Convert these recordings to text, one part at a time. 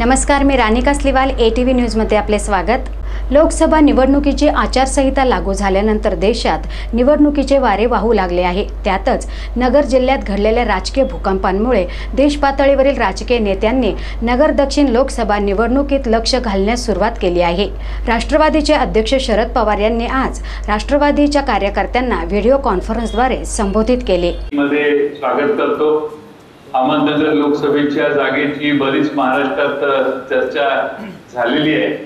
नमस्कार मी रानिका स्लिवाल ए टी व्ही न्यूजमध्ये आपले स्वागत. लोकसभा निवडणुकीची आचारसंहिता लागू झाल्यानंतर देशात निवडणुकीचे वारे वाहू लागले आहे. त्यातच नगर जिल्ह्यात घडलेल्या राजकीय भूकंपांमुळे देशपातळीवरील राजकीय नेत्यांनी नगर दक्षिण लोकसभा निवडणुकीत लक्ष घालण्यास सुरुवात केली आहे. राष्ट्रवादीचे अध्यक्ष शरद पवार यांनी आज राष्ट्रवादीच्या कार्यकर्त्यांना व्हिडिओ कॉन्फरन्सद्वारे संबोधित केले. मध्ये स्वागत करतो. अहमदनगर लोकसभेच्या जागेची बरीच महाराष्ट्रात चर्चा झालेली आहे.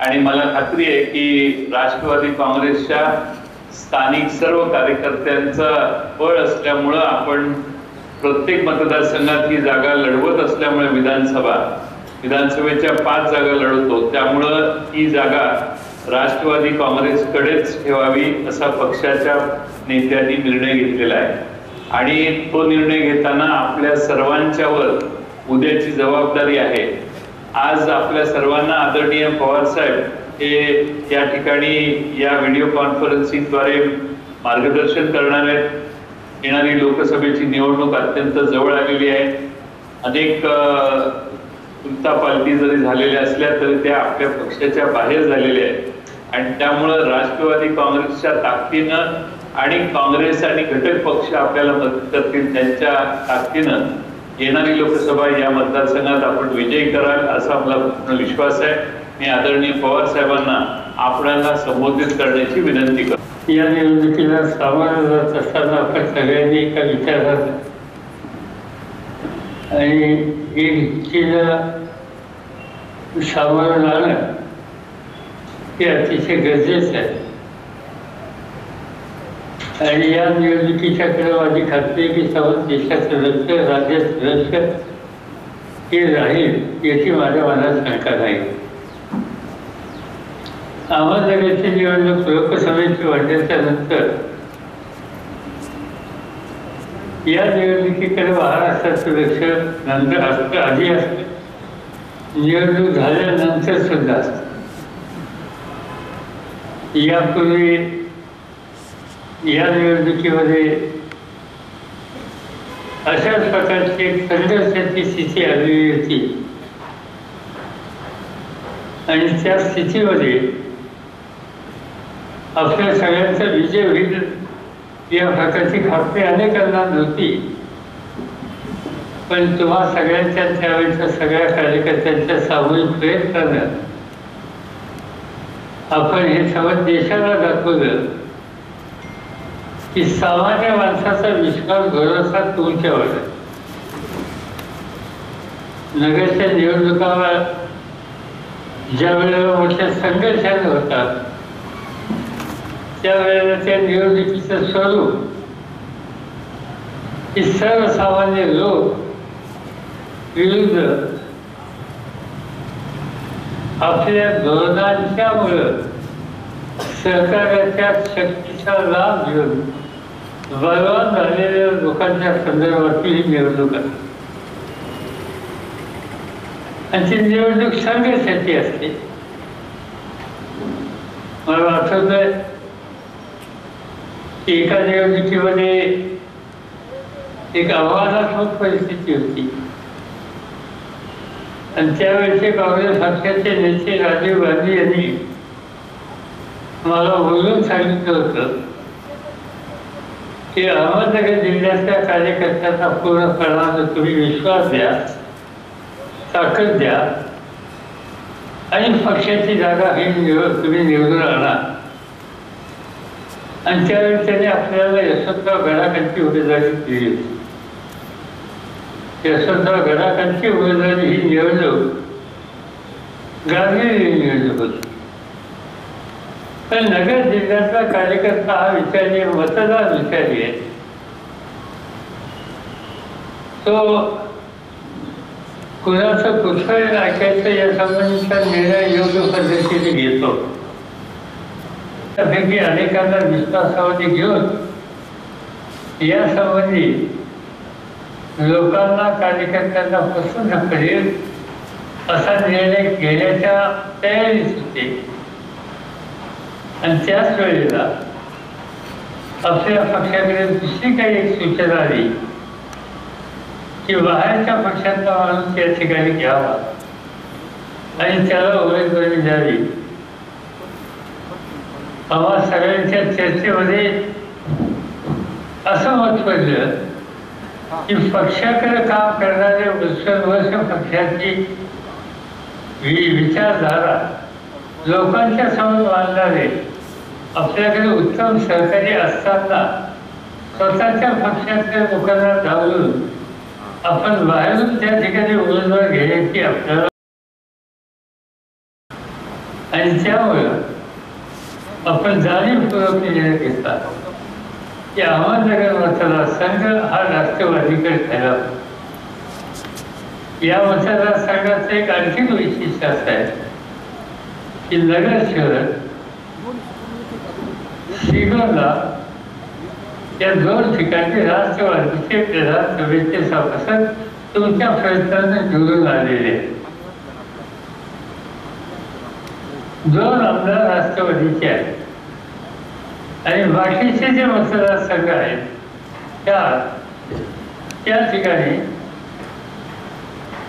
आणि मला खात्री आहे की राष्ट्रवादी काँग्रेसच्या स्थानिक सर्व कार्यकर्त्यांचा बळ असल्यामुळं आपण प्रत्येक मतदारसंघात ही जागा लढवत असल्यामुळे विधानसभा विधानसभेच्या पाच जागा लढवतो. त्यामुळं ही जागा राष्ट्रवादी काँग्रेसकडेच ठेवावी असा पक्षाच्या नेत्यांनी निर्णय घेतलेला आहे. आणि तो निर्णय घेताना आपल्या सर्वांच्यावर उद्याची जबाबदारी आहे. आज आपल्या सर्वांना आदरणीय पवार साहेब हे या ठिकाणी या व्हिडिओ कॉन्फरन्सिंगद्वारे मार्गदर्शन करणार आहेत. येणारी लोकसभेची निवडणूक अत्यंत जवळ आलेली आहे. अनेक उलतापालटी जरी झालेल्या असल्या तरी त्या आपल्या पक्षाच्या बाहेर झालेल्या आहेत. आणि त्यामुळं राष्ट्रवादी काँग्रेसच्या ताकदीनं आणि काँग्रेस आणि घटक पक्ष आपल्याला मदत करतील त्यांच्या ताकदीनं येणारी लोकसभा या मतदारसंघात आपण विजयी कराल असा मला पूर्ण विश्वास आहे. मी आदरणीय पवार साहेबांना आपल्याला संबोधित करण्याची विनंती करतो. या निवडणुकीला सामोरं जात असताना आपण सगळ्यांनी एका विचारात आणि ही व्यक्तीला सामोरं जाणं हे अतिशय गरजेचं आहे. आणि या निवडणुकीच्या कडे माझी खात्री की सर्व देशाचं लक्ष राज्याचं लक्ष हे राहील याची माझ्या मनात शंका नाही. अहमदनगरची निवडणूक लोकसभेची वाढल्याच्या नंतर या निवडणुकीकडे महाराष्ट्राचं लक्ष नंतर असतं आधी असतं. निवडणूक झाल्यानंतर सुद्धा. असतं यापूर्वी या निवडणुकीमध्ये अशाच प्रकारची संघर्षाची स्थिती आलेली होती. आणि त्या स्थितीमध्ये आपल्या सगळ्यांचा विजय होईल या प्रकारची खात्री अनेकांना नव्हती. पण तुम्हा सगळ्यांच्या त्यावेळेच्या सगळ्या कार्यकर्त्यांच्या सामूहिक प्रयत्नानं आपण हे सर्व देशाला दाखवलं. की सामान्य माणसाचा विश्वास भरोसा तुमच्यावर आहे. नगरच्या निवडणुकावर ज्या वेळेला मोठ्या संघर्षाने होतात त्यावेळेला त्या निवडणुकीचं स्वरूप की सर्वसामान्य लोक विरुद्ध आपल्या धोरणांच्यामुळं सहकार्याच्या शक्तीचा लाभ घेऊन बलवान झालेल्या लोकांच्या संदर्भातली ही निवडणूक आहे. आणि ती निवडणूक संघर्षाची असते. मला आठवत की एका निवडणुकीमध्ये एक आव्हानात्मक परिस्थिती होती. आणि त्यावेळेचे काँग्रेस पक्षाचे नेते राजीव गांधी यांनी मला बोलून सांगितलं होतं की अहमदनगर जिल्ह्यातल्या कार्यकर्त्यांना पूर्णपणानं तुम्ही विश्वास द्या ताकद द्या आणि पक्षाची जागा ही निवड तुम्ही निवडून आणा. आणि त्यावेळी त्याने आपल्याला यशवंतराव गडाखालची उमेदवारी दिली. होती यशवंतराव गडाखालची उमेदवारी ही निवडणूक गांधी निवडणूक होती. तर नगर जिल्ह्यातला कार्यकर्ता हा विचारी मतदार विचारी आहे. तो कुणाचं कुशळ ऐकायचं या संबंधीचा निर्णय योग्य पद्धतीने घेतो. त्यापैकी अनेकांना विश्वासामध्ये घेऊन या संबंधी लोकांना कार्यकर्त्यांना पसंत करेल असा निर्णय घेण्याच्या तयारीत होते. आणि त्याच वेळेला आपल्या पक्षाकडे दुसरी काही एक सूचना आली की बाहेरच्या पक्षांचा माणूस त्या ठिकाणी घ्यावा. आणि त्याला उमेदवारी द्यावी आम्हा सगळ्यांच्या चर्चेमध्ये असं मत पडलं की पक्षाकडे काम करणारे वर्ष पक्षाची विचारधारा लोकांच्या समोर मांडणारे आपल्याकडे उत्तम सहकारी असताना स्वतःच्या पक्षातल्या लोकांना डावलून आपण बाहेरून त्या ठिकाणी उमेदवार घेण्याची आपल्याला आणि त्यामुळं आपण जाणीवपूर्वक निर्णय घेतला की अहमदनगर मतदारसंघ हा राष्ट्रवादीकडे ठरला या मतदारसंघाचं एक आणखी वैशिष्ट्य असं आहे की नगर शहर सिंहला या दोन ठिकाणी राष्ट्रवादीचे विधानसभेचे सभासद तुमच्या प्रयत्नाने निवडून आलेले. दोन आमदार राष्ट्रवादीचे आहेत. आणि बाकीचे जे मतदारसंघ आहेत त्या त्या ठिकाणी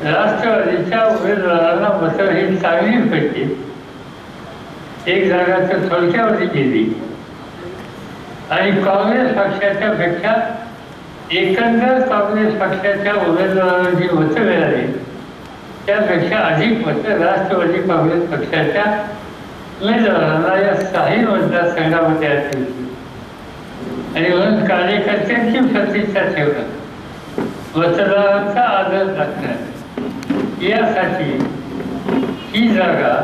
राष्ट्रवादीच्या उमेदवारांना मतं ही चांगली पडली एक जागा तर थोडक्यावरती गेली. आणि काँग्रेस पक्षाच्या पेक्षा एकंदर काँग्रेस पक्षाच्या उमेदवारांना जी मतं मिळाली त्यापेक्षा अधिक मतं राष्ट्रवादी काँग्रेस पक्षाच्या उमेदवारांना या सहाही मतदारसंघामध्ये असेल. आणि म्हणून कार्यकर्त्यांची प्रतिष्ठा ठेवणं मतदारांचा आदर राखणं यासाठी ही जागा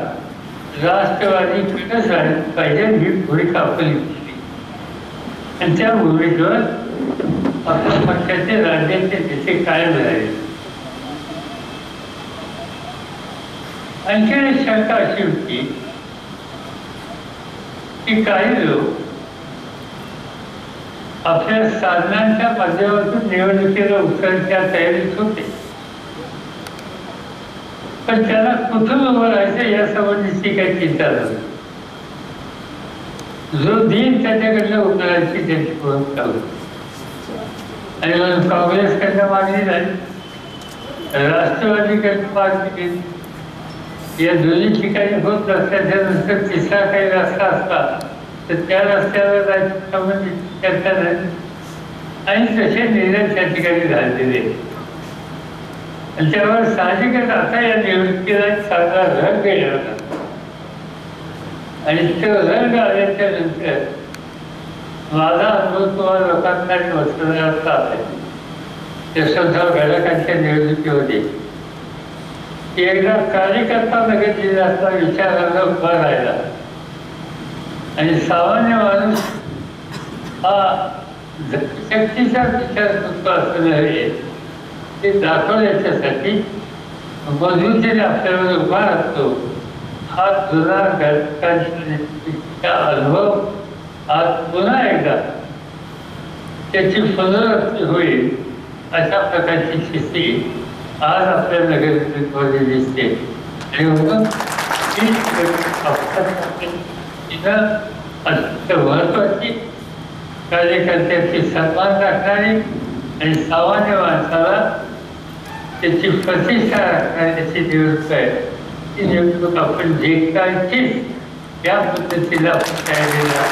राष्ट्रवादीकडे झाली पाहिजे ही भूमिका आपली. आणि त्या भूमिकेवर आपल्या पक्षाचे राज्याचे तिथे कायम राहिले. आणखीन एक शंका अशी होती की काही लोक आपल्या साधनांच्या माध्यमातून निवडणुकीला उतरण्याच्या तयारीत होते. पण त्याला कुठून उभं राहायचं या संबंधीची काही चिंता झाली. जो दिन त्याच्याकडनं उतरायची त्याची भूमिका चालू? आणि म्हणून काँग्रेसकडनं मागणी झाली. राष्ट्रवादीकडनं मागणी केली. या दोन्ही ठिकाणी होत रस्त्याच्या नंतर तिसरा काही रस्ता असला तर त्या रस्त्यावर जायची संबंधित चर्चा झाली. आणि तसे निर्णय त्या ठिकाणी झालेले. आणि त्यावर साहजिकच आता या निवडणुकीला एक चांगला रंग गेला होता. आणि तो रंग. माझा अनुभव तुम्हाला लोकांना आणि मतदारांचा आहे. यशवंतराव घडकांच्या होती ती एकदा कार्यकर्ता नगर असता विचारांना उभा राहिला. आणि सामान्य माणूस हा शक्तीचा विचार करतो असं नव्हे. ते दाखवण्याच्यासाठी मजबूतीने आपल्याला उभा राहतो. हा जुना घटकांचा अनुभव आज पुन्हा एकदा त्याची पुनरावृत्ती होईल अशा प्रकारची स्थिती आज आपल्या नगरमध्ये दिसते. आणि म्हणून अत्यंत महत्वाची कार्यकर्त्याची सन्मान राखणारी आणि सामान्य माणसाला त्याची प्रतिष्ठा राखण्याची निवडणूक आहे. निवडणूक आपण जे काय त्या पद्धतीला आपण तयारीला